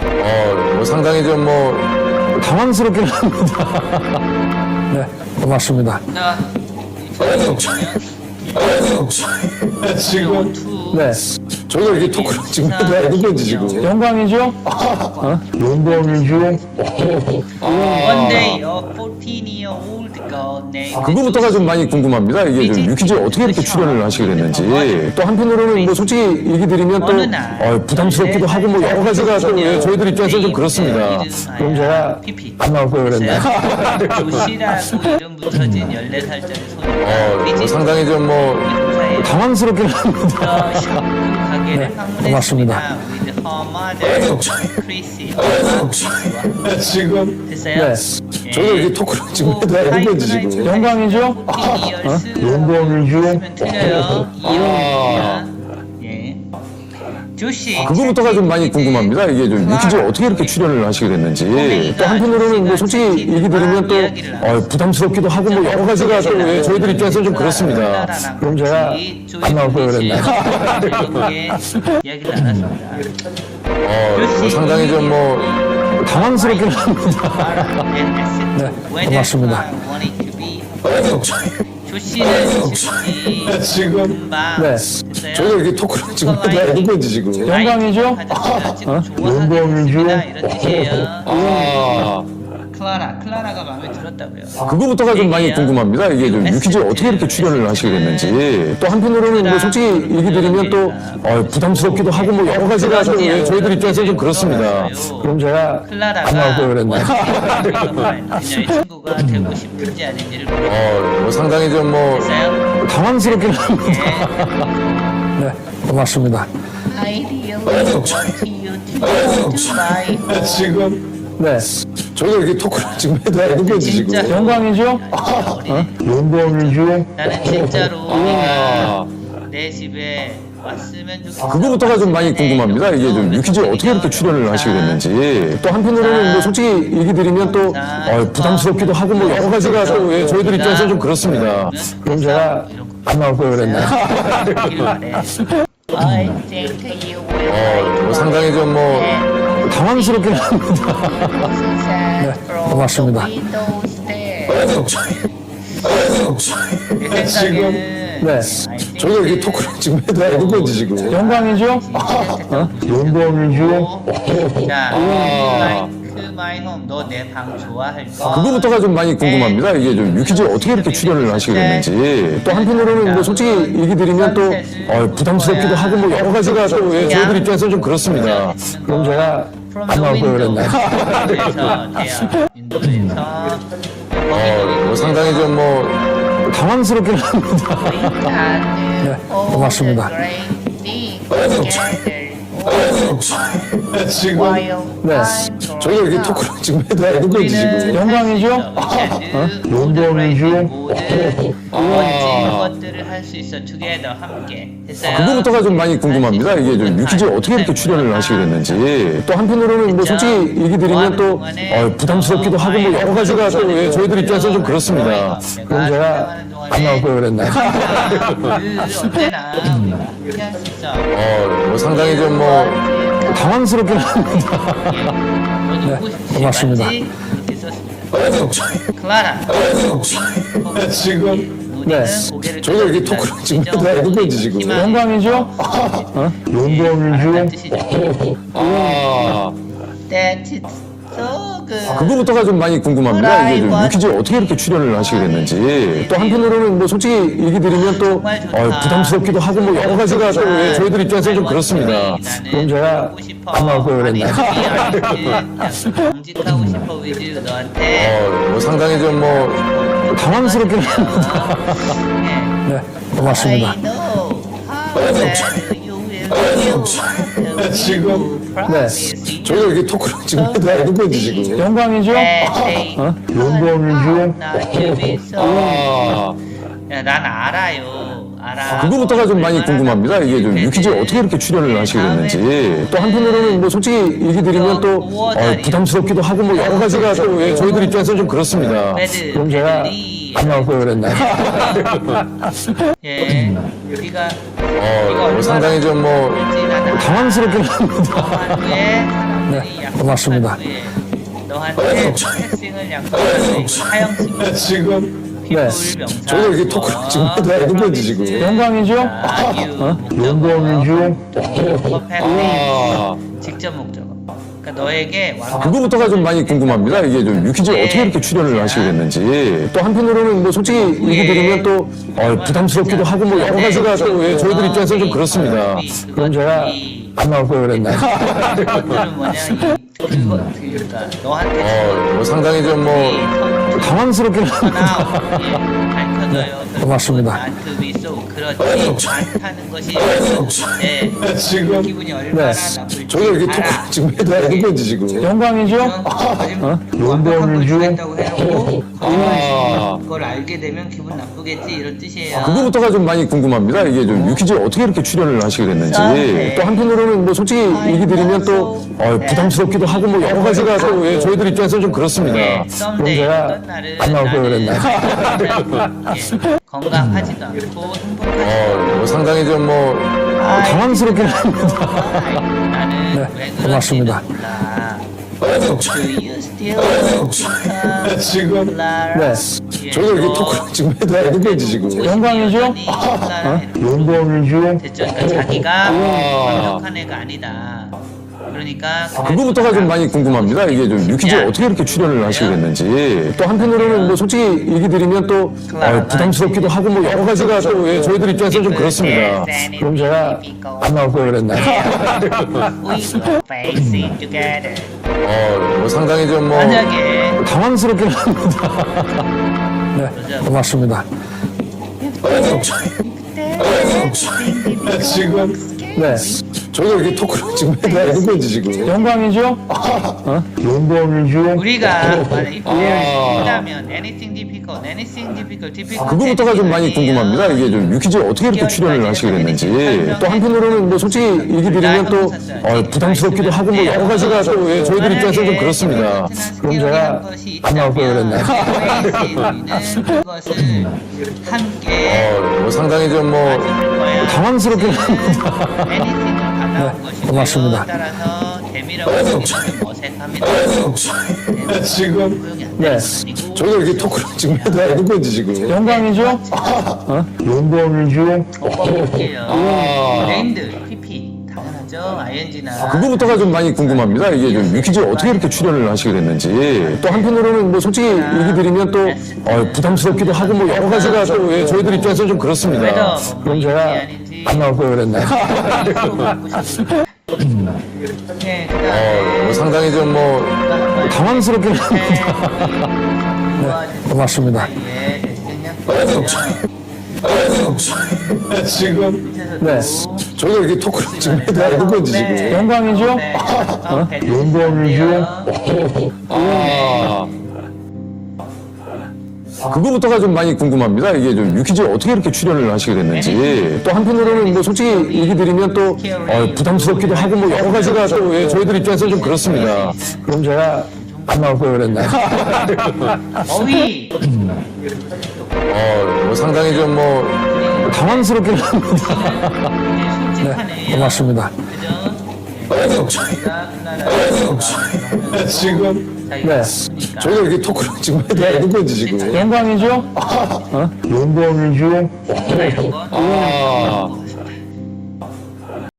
어, 뭐 상당히 좀 뭐 당황스럽긴 합니다. 네, 고맙습니다. 자, 지금 투 네, 저희가 이렇게 토크를 지금 해도 되는 건지 지금. 영광이죠? 영광이죠. 14-year old girl named 그거부터가 좀 많이 궁금합니다. 이게 좀 유퀴즈에 어떻게 이렇게 출연을 하시게 됐는지. 또 한편으로는 뭐 솔직히 얘기 드리면 또 어, 부담스럽기도 하고 뭐 여러 가지가 또 예, 저희들 입장에서 좀 그렇습니다. 그럼 제가 안 나올 걸 이름 14살짜리 어, 뭐 상당히 좀 뭐 당황스럽긴 합니다. 네, 고맙습니다. Her mother, Chrissy. 지금 됐어요? 네. 저희가 이렇게 토크를 지금 해도 되는 건지 지금. 영광이죠? 영광이죠? 틀려요. 이영입니다. 예. 조시. 그거부터가 좀 많이 궁금합니다. 이게 좀 유퀴즈에 어떻게 이렇게 출연을 하시게 됐는지. 또 한편으로는 뭐 솔직히 얘기 드리면 또 어, 부담스럽기도 하고 뭐 여러 가지가 또 예, 저희들 입장에서 좀 그렇습니다. 그럼 제가 안 나올 걸 그랬나요? 이야기를 나눴습니다. 어, 뭐 상당히 좀 뭐 당황스럽긴 합니다. 네, 고맙습니다. 조씨는 즉시 지금 금방 네. 저희가 이렇게 토크를 지금 해도 되는 건지 지금. 영광이죠? 영광이죠? 이런 뜻이에요. 아, 클라라, 클라라가 마음에 들었다고요. 그거부터가 좀 많이 궁금합니다. 이게 좀 유퀴즈에 어떻게 이렇게 출연을 하시게 됐는지. 또 한편으로는 뭐 솔직히 얘기 드리면 또 어, 부담스럽기도 하고 뭐 여러 가지가 또 예, 저희들 입장에서 좀 그렇습니다. 그럼 제가 클라라가 안 나올 걸 그랬나요? 그녀의 친구가 되고 싶은지 아닌지를. 어, 뭐 상당히 좀 뭐 당황스럽긴 합니다. 네, 고맙습니다. 지금 네, 저희가 이렇게 토크를 지금 해도 건지 지금. 진짜 영광이죠? 영광이죠. 나는 진짜로 아, 내 집에 왔으면 좋겠어. 그거부터가 좀 많이 궁금합니다. 이게 좀 유퀴즈에 어떻게 이렇게 출연을 하시게 됐는지. 또 한편으로는 뭐 솔직히 얘기 드리면 또 어, 부담스럽기도 하고 뭐 여러 가지가 또 예, 저희들 입장에서 좀 그렇습니다. 그럼 제가 안 나올 걸 그랬나요? I think you will 어, 뭐 상당히 좀 뭐 당황스럽긴 합니다. 네, 고맙습니다. 내 생각에는 네, 저희가 이렇게 토크를 지금 해도 되는 건지 지금. 영광이죠? 영광이죠. 자, like my home 너내 방 좋아할 거. 그거부터가 좀 많이 궁금합니다. 이게 좀 유퀴즈에 어떻게 이렇게 출연을 하시게 됐는지. 또 한편으로는 뭐 솔직히 얘기 드리면 또 어, 부담스럽기도 하고 뭐 여러 가지가 또 예, 저희들 입장에서 좀 그렇습니다. 그럼 제가 걸 그랬나요? 어, 뭐 상당히 좀 뭐 당황스럽긴 합니다. 네, 고맙습니다. 지금 네, 저희가 이렇게 토크를 지금 해도 되는 건지 지금. 영광이죠? 영광이죠? 것들을 할 수 있어 together 함께 됐어요? 그거부터가 좀 많이 궁금합니다. 이게 좀 유퀴즈에 어떻게 이렇게 출연을 하시게 됐는지. 또 한편으로는 뭐 솔직히 얘기 드리면 또 어, 부담스럽기도 하고 뭐 여러 가지가 또 예, 저희들 입장에서 좀 그렇습니다. 그럼 제가 안 나올 걸 그랬나요? 그 언제나 이렇게 할수 있어 어, 뭐 상당히 좀뭐 당황스럽긴 합니다. 보고 싶지 고맙습니다. 맞지? 이렇게 썼습니다 클라라 지금 네. 고개를 저희가 이렇게 토크를 지금 해도 건지 지금. 영광이죠? 영광이죠. 뜻이죠 아, That is so good 그거부터가 좀 많이 궁금합니다. 이게 좀 유퀴즈에 어떻게 이렇게 출연을 하시게 됐는지. 또 한편으로는 뭐 솔직히 얘기 드리면 또 어, 부담스럽기도 하고 뭐 여러 가지가 또 예, 저희들 입장에서 좀 그렇습니다. 그럼 제가? 정직하고 싶어 위주 너한테. 어, 뭐 상당히 좀 뭐 당황스럽긴 합니다. 네, 고맙습니다. I know. how you will the 지금. you 저희가 이렇게 토크를 지금 해도 되는 건지 지금. 영광이죠? that day 영광이죠. be so 아, 야, 난 알아요. 알아. 그거부터가 좀 많이 궁금합니다. 이게 좀 유퀴즈에 어떻게 이렇게 출연을 하시게 됐는지. 또 한편으로는 뭐 솔직히 얘기 드리면 또 어, 부담스럽기도 하고 뭐 여러 가지가 또 예, 저희들 입장에서 좀 그렇습니다. 그럼 제가 매들이 안 나올 걸 그랬나요? 예, 우리가 어, 뭐 상당히 좀뭐 당황스럽긴 합니다. 네, 네, 고맙습니다. 너한테 택싱을 약속하는 사형식 지금 네. 저도 이렇게 토크를 지금 해도 되는 건지 지금. 영광이죠? 어? 영광이죠? 아, 직접 목적어. 그러니까 너에게 완벽 그거부터가 좀 많이 궁금합니다. 이게 좀 유퀴즈에 어떻게 이렇게 출연을 하시게 됐는지. 또 한편으로는 뭐 솔직히 얘기 드리면 또 어, 부담스럽기도 하고 뭐 여러 가지가 또 예, 저희들 입장에서는 좀 그렇습니다. 그럼 제가 안 나올 걸 그랬나요? 그것들은 뭐냐 이 너한테 어, 뭐 상당히 좀 뭐 당황스럽긴. 고맙습니다. 그렇지 않다는 것이 네, 지금 기분이 얼마나 네. 나쁠지 저도 이렇게 알아. 지금 해도 되는 건지 지금. 영광이죠? 완벽한 걸 준다고 해놓고 아. 그걸 알게 되면 기분 나쁘겠지 이런 뜻이에요. 그거부터가 좀 많이 궁금합니다. 이게 좀 유퀴즈에 어떻게 이렇게 출연을 하시게 됐는지. 또 한편으로는 뭐 솔직히 얘기 드리면 또 어, 부담스럽기도 하고 뭐 여러 가지가 또 예, 저희들 입장에서는 좀 그렇습니다. 네, 썸데이 제가 어떤 날은 안 나올 걸? 예, 건강하지도 않고 행복하지도 어, 뭐 상당히 좀 뭐 당황스럽긴 합니다. 않고 나는 네, 왜 고맙습니다. 몰라. 지금? 네. 예, 저도 이렇게 너 토크를 지금 해도 되는 건지 지금. 영광이죠? 영광이죠? 됐죠? 그러니까 자기가 완벽한 애가 아니다. 그러니까 그거부터가 좀 많이 궁금합니다. 이게 좀 유퀴즈에 어떻게 이렇게 출연을 하시게 됐는지. 또 한편으로는 뭐 솔직히 얘기 드리면 또 어, 부담스럽기도 하고 뭐 여러 가지가 또 예, 저희들 입장에서는 좀 그렇습니다. 그럼 제가 안 나올 걸 그랬나 어, 뭐 상당히 좀 뭐 만약에. 당황스럽긴 합니다. 네, 고맙습니다. 지금 네, 저도 이렇게 토크를 지금 해도 되는 건지 지금. 영광이죠? 영광이죠? 우리가 만약 if there 있다면 anything difficult, anything difficult, difficult. 그거부터가 좀 많이 궁금합니다. 이게 좀 유퀴즈에 어떻게 이렇게 출연을 하시게 됐는지. 또 한편으로는 뭐 솔직히 얘기 드리면 또 어, 부담스럽기도 하고 뭐 여러 가지가 또 예, 저희들 입장에서는 좀 그렇습니다. 그럼 제가 안 나올 걸? 그것을 함께 어, 뭐 상당히 좀 뭐 당황스럽긴 합니다. anything 것이고요. 고맙습니다. 따라서 재미라고 하기는 좀 어색합니다. 지금 네, 저도 이렇게 토크를 지금 해도 되는 건지 지금. 영광이죠? 영광이죠? 오빠 볼게요. 아. 네임드, PP 당연하죠. ING나 그거부터가 좀 많이 궁금합니다. 이게 좀 유퀴즈에 어떻게 이렇게 출연을 하시게 됐는지. 또 한편으로는 뭐 솔직히 얘기 드리면 또 어, 부담스럽기도 하고 뭐 여러 가지가 또 예, 저희들 입장에서는 좀 그렇습니다. 그럼 제가 안 나올 걸 그랬나요? 네, 어, 뭐 상당히 좀 뭐 당황스럽긴 합니다. 네, 고맙습니다. 지금 네, 저도 이렇게 토크를 지금 해도 되는 건지 지금. 영광이죠? 네, 영광이죠? 아. 그거부터가 좀 많이 궁금합니다. 이게 좀 유퀴즈에 어떻게 이렇게 출연을 하시게 됐는지. 또 한편으로는 뭐 솔직히 얘기 드리면 또 어, 부담스럽기도 하고 뭐 여러 가지가 또 예, 저희들 입장에서는 좀 그렇습니다. 그럼 제가 안 나올 걸 그랬나요? 어휘 어, 뭐 상당히 좀 뭐 당황스럽긴 합니다. 굉장히 솔직하네. 고맙습니다. 그죠? 우리가 나라 지금 자기가 네. 있으니까. 저도 이렇게 토크를 지금 해도 되는 건지 지금. 영광이죠? 영광이죠? 이런 건 아.